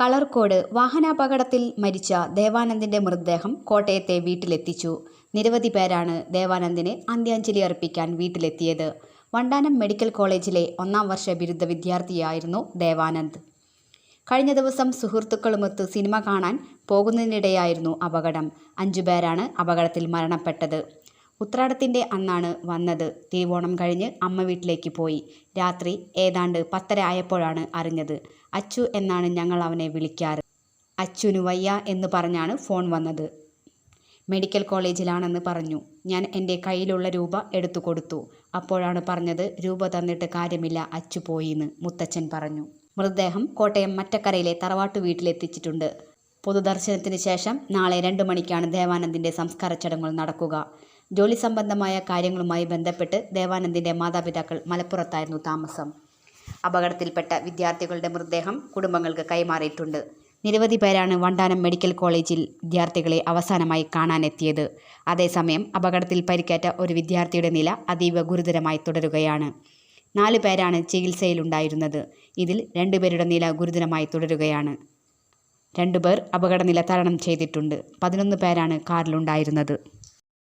കളർക്കോട് വാഹനാപകടത്തിൽ മരിച്ച ദേവാനന്ദിന്റെ മൃതദേഹം കോട്ടയത്തെ വീട്ടിലെത്തിച്ചു. നിരവധി പേരാണ് ദേവാനന്ദിന് അന്ത്യാഞ്ജലി അർപ്പിക്കാൻ വീട്ടിലെത്തിയത്. വണ്ടാനം മെഡിക്കൽ കോളേജിലെ ഒന്നാം വർഷ ബിരുദ വിദ്യാർത്ഥിയായിരുന്നു ദേവാനന്ദ്. കഴിഞ്ഞ ദിവസം സുഹൃത്തുക്കളുമൊത്ത് സിനിമ കാണാൻ പോകുന്നതിനിടെയായിരുന്നു അപകടം. അഞ്ചുപേരാണ് അപകടത്തിൽ മരണപ്പെട്ടത്. ഉത്രാടത്തിന്റെ അന്നാണ് വന്നത്. തിരുവോണം കഴിഞ്ഞ് അമ്മ വീട്ടിലേക്ക് പോയി. രാത്രി ഏതാണ്ട് പത്തര ആയപ്പോഴാണ് അറിഞ്ഞത്. അച്ചു എന്നാണ് ഞങ്ങൾ അവനെ വിളിക്കാറ്. അച്ചുനു വയ്യ എന്ന് പറഞ്ഞാണ് ഫോൺ വന്നത്. മെഡിക്കൽ കോളേജിലാണെന്ന് പറഞ്ഞു. ഞാൻ എന്റെ കയ്യിലുള്ള രൂപ എടുത്തു കൊടുത്തു. അപ്പോഴാണ് പറഞ്ഞത് രൂപ തന്നിട്ട് കാര്യമില്ല അച്ചു പോയിന്ന് മുത്തച്ഛൻ പറഞ്ഞു. മൃതദേഹം കോട്ടയം മറ്റക്കരയിലെ തറവാട്ടു വീട്ടിലെത്തിച്ചിട്ടുണ്ട്. പൊതുദർശനത്തിന് ശേഷം നാളെ രണ്ട് മണിക്കാണ് ദേവാനന്ദിന്റെ സംസ്കാര ചടങ്ങുകൾ നടക്കുക. ജോലി സംബന്ധമായ കാര്യങ്ങളുമായി ബന്ധപ്പെട്ട് ദേവാനന്ദിന്റെ മാതാപിതാക്കൾ മലപ്പുറത്തായിരുന്നു താമസം. അപകടത്തിൽപ്പെട്ട വിദ്യാർത്ഥികളുടെ മൃതദേഹം കുടുംബങ്ങൾക്ക് കൈമാറിയിട്ടുണ്ട്. നിരവധി പേരാണ് വണ്ടാനം മെഡിക്കൽ കോളേജിൽ വിദ്യാർത്ഥികളെ അവസാനമായി കാണാനെത്തിയത്. അതേസമയം അപകടത്തിൽ പരിക്കേറ്റ ഒരു വിദ്യാർത്ഥിയുടെ നില അതീവ ഗുരുതരമായി തുടരുകയാണ്. നാല് പേരാണ് ചികിത്സയിലുണ്ടായിരുന്നത്. ഇതിൽ രണ്ടുപേരുടെ നില ഗുരുതരമായി തുടരുകയാണ്. രണ്ടുപേർ അപകടനില തരണം ചെയ്തിട്ടുണ്ട്. പതിനൊന്ന് പേരാണ് കാറിലുണ്ടായിരുന്നത്.